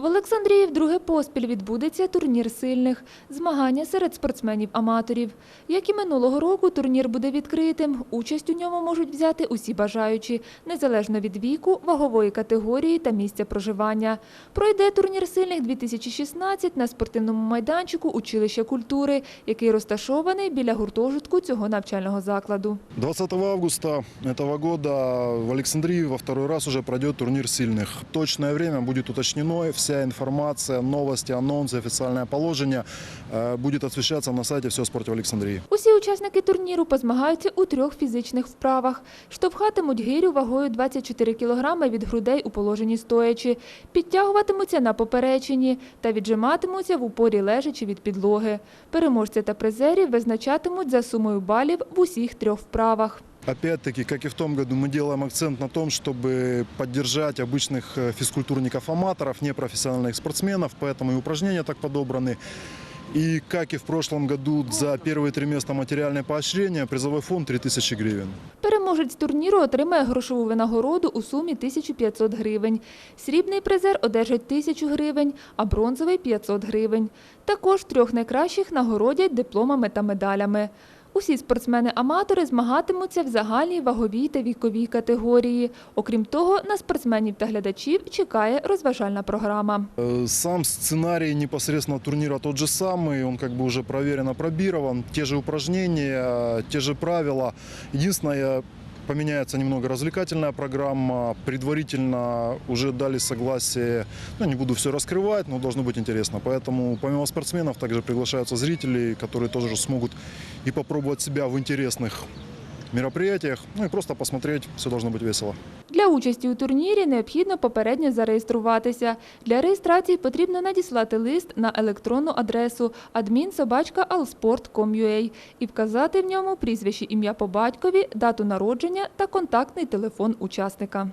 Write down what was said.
В Олександрії вдруге поспіль відбудеться турнір сильних – змагання серед спортсменів-аматорів. Як і минулого року, турнір буде відкритим. Участь у ньому можуть взяти усі бажаючі, незалежно від віку, вагової категорії та місця проживання. Пройде турнір сильних 2016 на спортивному майданчику училища культури, який розташований біля гуртожитку цього навчального закладу. 20 августа этого года в Александрии во второй раз уже пройдет турнир сильных. Точное время будет уточнено. Вся информация, новости, анонсы, официальное положение э, будет освещаться на сайте «Все о спорте в Александрии». Усі учасники турніру позмагаються у трьох фізичних вправах. Штовхатимуть гирю вагою 24 кг від грудей у положенні стоячи, підтягуватимуться на поперечині та віджиматимуться в упорі лежачи від підлоги. Переможця та призерів визначатимуть за сумою балів в усіх трьох вправах. Опять-таки, как и в том году, мы делаем акцент на том, чтобы поддержать обычных э, физкультурников-аматоров, непрофессиональных спортсменов, поэтому и упражнения так подобраны. И как и в прошлом году, за первые три места материальное поощрение, призовой фонд 3000 гривен. Переможець турніру отримає грошову винагороду у сумі 1500 гривень. Срібний призер одержить 1000 гривень, а бронзовий – 500 гривень. Також трьох найкращих нагородять дипломами та медалями. Усі спортсмени-аматори змагатимуться в загальній ваговій та віковій категорії. Окрім того, на спортсменів та глядачів чекає розважальна програма. Э, Сам сценарий непосредственно турнира тот же самый, он как бы уже проверен, опробирован. Те же упражнения, те же правила. Единственное, поменяется немного развлекательная программа. Предварительно уже дали согласие, ну, не буду все раскрывать, но должно быть интересно. Поэтому помимо спортсменов также приглашаются зрители, которые тоже смогут и попробовать себя в интересных мероприятиях, ну и просто посмотреть, все должно быть весело. Для участі у турнірі необхідно попередньо зареєструватися. Для реєстрації потрібно надіслати лист на електронну адресу admin.allsport.com.ua і вказати в ньому прізвище ім'я по батькові, дату народження та контактний телефон учасника.